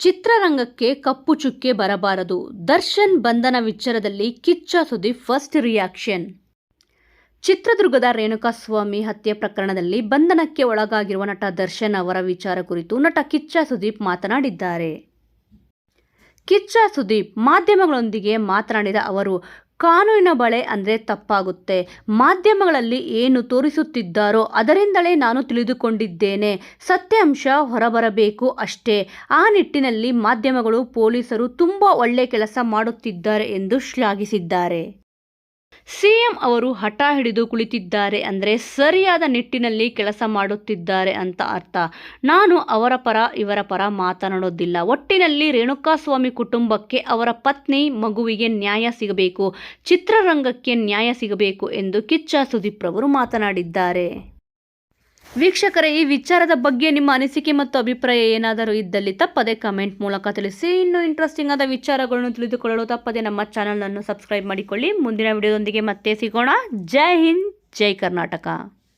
ಚಿತ್ರರಂಗಕ್ಕೆ ಕಪ್ಪು ಚುಕ್ಕೆ ಬರಬಾರದು. ದರ್ಶನ್ ಬಂಧನ ವಿಚಾರದಲ್ಲಿ ಕಿಚ್ಚ ಸುದೀಪ್ ಫಸ್ಟ್ ರಿಯಾಕ್ಷನ್ ಚಿತ್ರದುರ್ಗದ ರೇಣುಕಾಸ್ವಾಮಿ ಹತ್ಯೆ ಪ್ರಕರಣದಲ್ಲಿ ಬಂಧನಕ್ಕೆ ಒಳಗಾಗಿರುವ ನಟ ದರ್ಶನ್ ಅವರ ವಿಚಾರ ಕುರಿತು ನಟ ಕಿಚ್ಚ ಸುದೀಪ್ ಮಾತನಾಡಿದ್ದಾರೆ. ಕಿಚ್ಚ ಸುದೀಪ್ ಮಾಧ್ಯಮಗಳೊಂದಿಗೆ ಮಾತನಾಡಿದ ಅವರು ಕಾನೂನಿನ ಬಳೆ ಅಂದರೆ ತಪ್ಪಾಗುತ್ತೆ. ಮಾಧ್ಯಮಗಳಲ್ಲಿ ಏನು ತೋರಿಸುತ್ತಿದ್ದಾರೋ ಅದರಿಂದಲೇ ನಾನು ತಿಳಿದುಕೊಂಡಿದ್ದೇನೆ. ಸತ್ಯಾಂಶ ಹೊರಬರಬೇಕು ಅಷ್ಟೇ. ಆ ನಿಟ್ಟಿನಲ್ಲಿ ಮಾಧ್ಯಮಗಳು ಪೊಲೀಸರು ತುಂಬ ಒಳ್ಳೆ ಕೆಲಸ ಮಾಡುತ್ತಿದ್ದಾರೆ ಎಂದು ಶ್ಲಾಘಿಸಿದ್ದಾರೆ. ಸಿಎಂ ಅವರು ಹಠ ಹಿಡಿದು ಕುಳಿತಿದ್ದಾರೆ ಅಂದರೆ ಸರಿಯಾದ ನಿಟ್ಟಿನಲ್ಲಿ ಕೆಲಸ ಮಾಡುತ್ತಿದ್ದಾರೆ ಅಂತ ಅರ್ಥ. ನಾನು ಅವರ ಪರ, ಇವರ ಪರ ಮಾತನಾಡೋದಿಲ್ಲ. ಒಟ್ಟಿನಲ್ಲಿ ರೇಣುಕಾಸ್ವಾಮಿ ಕುಟುಂಬಕ್ಕೆ ಅವರ ಪತ್ನಿ, ಮಗುವಿಗೆ ನ್ಯಾಯ ಸಿಗಬೇಕು, ಚಿತ್ರರಂಗಕ್ಕೆ ನ್ಯಾಯ ಸಿಗಬೇಕು ಎಂದು ಕಿಚ್ಚ ಸುದೀಪ್ ರವರು ಮಾತನಾಡಿದ್ದಾರೆ. ವೀಕ್ಷಕರೇ, ಈ ವಿಚಾರದ ಬಗ್ಗೆ ನಿಮ್ಮ ಅನಿಸಿಕೆ ಮತ್ತು ಅಭಿಪ್ರಾಯ ಏನಾದರೂ ಇದ್ದಲ್ಲಿ ತಪ್ಪದೆ ಕಮೆಂಟ್ ಮೂಲಕ ತಿಳಿಸಿ. ಇನ್ನು ಇಂಟ್ರೆಸ್ಟಿಂಗ್ ಆದ ವಿಚಾರಗಳನ್ನು ತಿಳಿದುಕೊಳ್ಳಲು ತಪ್ಪದೆ ನಮ್ಮ ಚಾನಲನ್ನು ಸಬ್ಸ್ಕ್ರೈಬ್ ಮಾಡಿಕೊಳ್ಳಿ. ಮುಂದಿನ ವಿಡಿಯೋದೊಂದಿಗೆ ಮತ್ತೆ ಸಿಗೋಣ. ಜೈ ಹಿಂದ್, ಜೈ ಕರ್ನಾಟಕ.